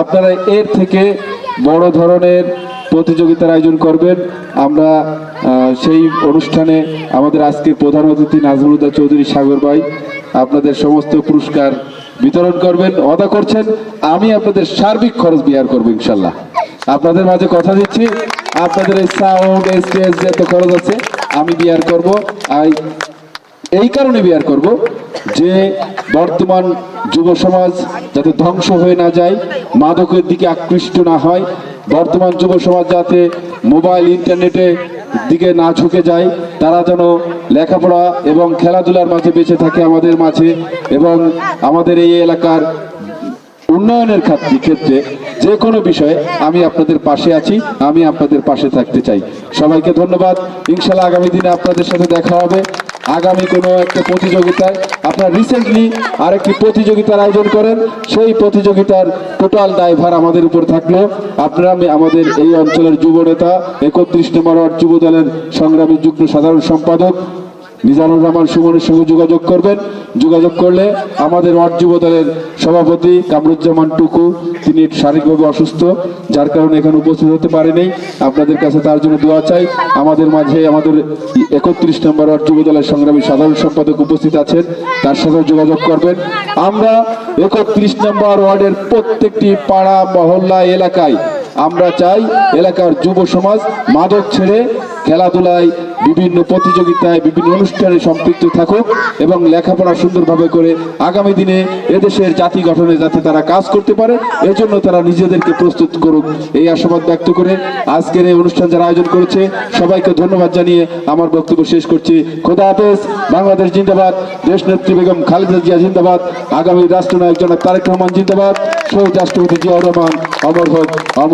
আপনারা এর থেকে বড় ধরনের প্রতিযোগিতার আয়োজন করবেন। আমরা সেই অনুষ্ঠানে আমাদের আজকের প্রধান অতিথি নাজমুলুদ্দার চৌধুরী সাগর ভাই আপনাদের সমস্ত পুরস্কার বিতরণ করবেন অদা করছেন। আমি আপনাদের সার্বিক খরচ বিয়ার করব, ইনশাল্লাহ। আপনাদের মাঝে কথা দিচ্ছি। আপনাদের এই সাউন্ড স্টেজ যত খরচ আছে, আমি বিয়ার করব। আর এই কারণে বিয়ার করব যে বর্তমান যুব সমাজ যাতে ধ্বংস হয়ে না যায়, মাদকের দিকে আকৃষ্ট না হয়, বর্তমান যুব সমাজ যাতে মোবাইল ইন্টারনেটে দিকে না ঝুঁকে যায়, তারা যেন লেখাপড়া এবং খেলাধুলার মাঝে বেঁচে থাকে আমাদের মাঝে এবং আমাদের এই এলাকার উন্নয়নের ক্ষেত্রে ক্ষেত্রে যে কোনো বিষয়ে আমি আপনাদের পাশে আছি, আমি আপনাদের পাশে থাকতে চাই। সবাইকে ধন্যবাদ। ইনশাল্লাহ আগামী দিনে আপনাদের সাথে দেখা হবে। আগামী কোনো একটা প্রতিযোগিতায় আপনারা রিসেন্টলি আরেকটি প্রতিযোগিতার আয়োজন করেন। সেই প্রতিযোগিতার টোটাল ড্রাইভার আমাদের উপর থাকল। আপনারা আমাদের এই অঞ্চলের যুব নেতা, একত্রিশ নম্বর যুব দলের সংগ্রামী যুগ্ম সাধারণ সম্পাদক মিজানুর রহমান সুমনের সঙ্গে যোগাযোগ করবেন। যোগাযোগ করলে আমাদের ওয়ার্ড যুব দলের সভাপতি কামরুজ্জামান টুকু, তিনি শারীরিকভাবে অসুস্থ, যার কারণে এখানে উপস্থিত হতে পারেনি। আপনাদের কাছে তার জন্য দোয়া চাই। আমাদের মাঝে আমাদের একত্রিশ নম্বর ওয়ার্ড যুব দলের সংগ্রামী সাধারণ সম্পাদক উপস্থিত আছেন। তার সাথে যোগাযোগ করবেন। আমরা একত্রিশ নম্বর ওয়ার্ডের প্রত্যেকটি পাড়া, মহল্লা, এলাকায় আমরা চাই এলাকার যুব সমাজ মাদক ছেড়ে খেলাধুলায় বিভিন্ন প্রতিযোগিতায়, বিভিন্ন অনুষ্ঠানে সম্পৃক্ত থাকুক এবং লেখাপড়া সুন্দরভাবে করে আগামী দিনে এদেশের জাতি গঠনে যাতে তারা কাজ করতে পারে, এজন্য তারা নিজেদেরকে প্রস্তুত করুক। এই আশাবাদ ব্যক্ত করে আজকের এই অনুষ্ঠান যারা আয়োজন করেছে, সবাইকে ধন্যবাদ জানিয়ে আমার বক্তব্য শেষ করছি। খোদা হাফেজ, বাংলাদেশ জিন্দাবাদ দেশ নেত্রী বেগম খালেদা জিয়া জিন্দাবাদ, আগামী রাষ্ট্রনায়ক জনাব তারেক রহমান জিন্দাবাদ শহীদ রাষ্ট্রপতি জিয়াউর রহমান, অমর হোক, অমর